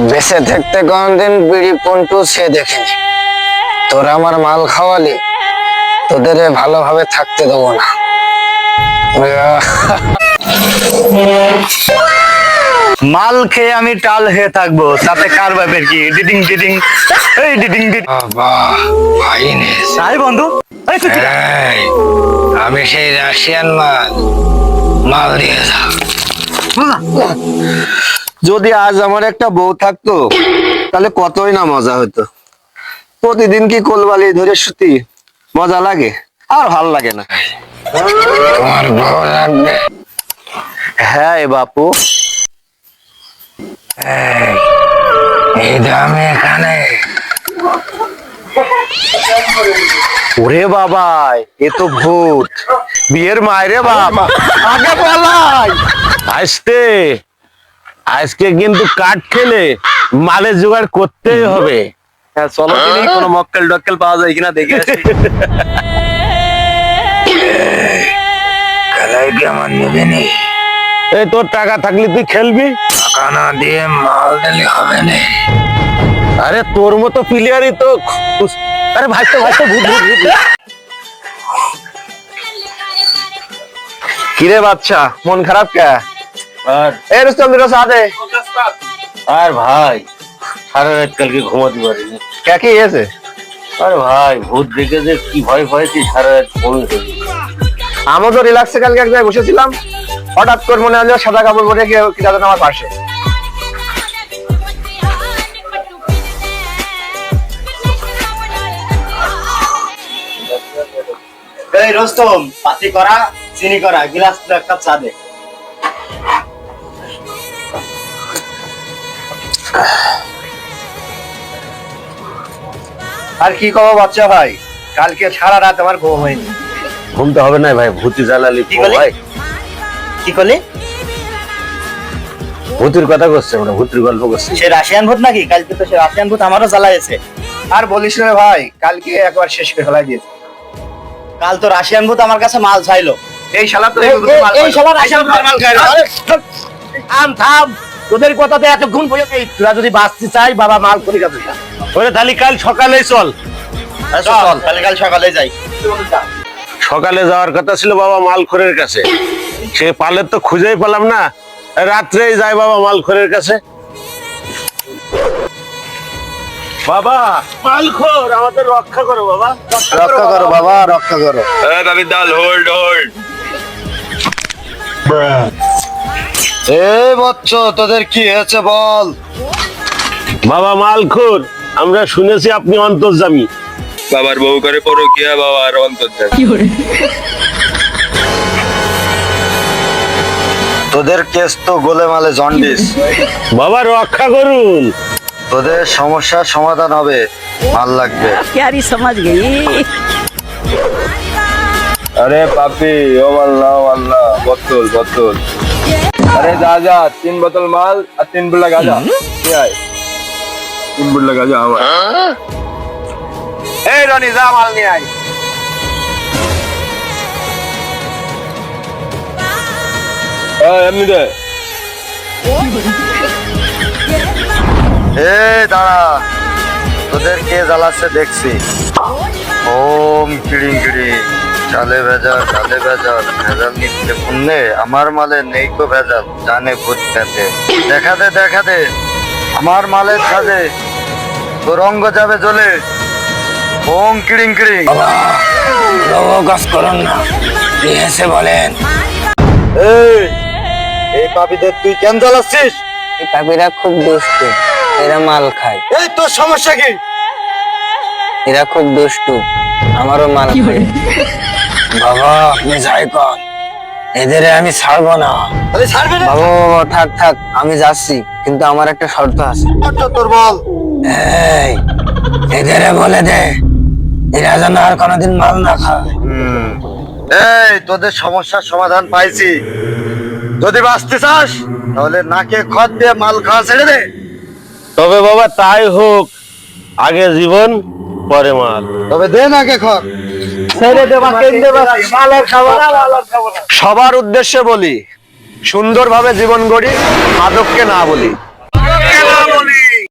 বেঁচে থাকতে কোনদিন বিড়ি পন্টু সে দেখেনি। তোরা আমার মাল খাওয়ালি তোদের ভালোভাবে থাকতে দেবো না। মাল খেয়ে আমি টাল হয়ে থাকব তাতে কার বাপের কি? ডিডিং ডিডিং এই ডিডিং ডিডিং বাবা ভাইনেস তাই বন্ধু আমি সেই রাশিয়ান মাল মাল দিয়ে যাও যদি আজ আমার একটা বউ থাকতো তাহলে কতই না মজা হতো প্রতিদিন কি কোলবালি ধরে শুতি মজা লাগে? আর ভালো লাগে না। হ্যাঁ বাপু। এখানে। ওরে বাবা এ তো ভূত। বিয়ের মায়েরে বাবা আগে পালাই আসতে। আজকে কিন্তু কাঠ খেলে মালের জোগাড় করতেই হবে। হ্যাঁ চলো কোনো মক্কেল ডক্কেল পাওয়া যায় কিনা দেখে আসি। খেলায় কি আমার নেবে নি? এই তোর টাকা থাকলে তুই খেলবি। টাকা না দিয়ে মাল দিলে হবে না। আরে তোর মতো প্লেয়ারই তো আরে ভাইতে ভাইতে ভূত ভূত ভূত। কিরে বাচ্চা মন খারাপ কে? আর এ রুস্তম দুটো সাথে আর ভাই সারা রাত কালকে ঘুমাতে পারিনি। কে কি হয়েছে? আরে ভাই ভূত দেখে যে কি ভয় পাইছি সারা রাত ঘুমিয়ে ফেলি আমি তো রিল্যাক্সে কালকে এক জায়গায় বসেছিলাম। হঠাৎ করে মনে হলো সাদা কাপড় পরে কেউ কি যাবেন আমার পাশে। এই রোস্তম পাতি করা চিনি করা গিলাস এক কাপ চা দে। আর কি কবো বাচ্চা ভাই? কালকে সারা রাত আমার ঘুম হয়নি। ঘুমতে হবে না ভাই ভূতি জ্বালালি ভাই কি করলি? ভূতির কথা করছে মানে ভূতির গল্প করছে সে রাশিয়ান ভূত নাকি? কালকে তো সে রাশিয়ান ভূত আমারও জ্বালাইছে আর বলিস না ভাই কালকে একবার শেষ করে ফেলাই দিয়েছে। কাল তো রাশিয়ান ভূত আমার কাছে মাল চাইলো। এই শালা তো এই- শালা মাল খায় না। আরে, থাম থাম। তোদের কথাতে এতক্ষণ পর্যন্ত এই তোরা যদি বাঁচতে চাই বাবা মাল করে গেছে ওরে তাহলে কাল সকালেই চল। চল। কাল কাল সকালে যাই। সকালে যাওয়ার কথা ছিল বাবা মালখোরের কাছে। সে পালের তো খুঁজেই পেলাম না। রাত্রেই যায় বাবা মালখোরের কাছে। বাবা মালখোর আমাদের রক্ষা করো বাবা। রক্ষা করো বাবা রক্ষা করো। এ বচ্চ তোদের কি হয়েছে বল? বাবা মালখুর। আমরা শুনেছি আপনি অন্তর্জামী। বাবার বউ করে পরকিয়া বাবার অন্তর্জামী। তোদের কেস তো গোলেমালে জন্ডিস। বাবা রক্ষা করুন। তোদের সমস্যার সমাধান হবে। ভালো লাগবে। আরে পাপি ও আল্লাহ আল্লাহ বোতল বোতল। আরে যা যা তিন বোতল মাল আর তিন বুল্লা গাজা। তিন বুল্লা গাজা আমার এই রনি যা মাল নিয়ে আয়। হ্যাঁ এমনি দে। এ দাঁড়া। তোদের কে জ্বালাচ্ছে দেখছি। ওম কিড়িং কিড়িং। চালে ভেজাল চালে ভেজাল ভেজাল নিচ্ছে পুণ্যে। আমার মালে নেই তো ভেজাল জানে ভূত পেতে দেখা দে দেখা দে আমার মালের সাজে তোর অঙ্গ যাবে জ্বলে। ওম কিড়িং কিড়িং। কাজ করুন না। কি বলেন? এই এই পাপিদের তুই কেন জ্বালাচ্ছিস? এই পাপিরা খুব দুষ্টু এরা মাল খায়। এই তোর সমস্যা কি? এরা খুব দুষ্টু আমারও মাল খায়। বাবা আপনি যাই কর। এদের আমি ছাড়বো না। আরে ছাড়বে না? বাবা বাবা থাক থাক আমি যাচ্ছি কিন্তু আমার একটা শর্ত আছে। তোর বল। এই এদের বলে দে এরা যেন আর কোনোদিন মাল না খায়। এই তোদের সমস্যার সমাধান পাইছি। যদি বাঁচতে চাস তাহলে নাকে খত দিয়ে মাল খাওয়া ছেড়ে দে। তবে বাবা তাই হোক আগে জীবন পরে মাল। তবে দে নাকে খত। সবার উদ্দেশ্যে বলি সুন্দরভাবে জীবন গড়ি মাদককে না বলি।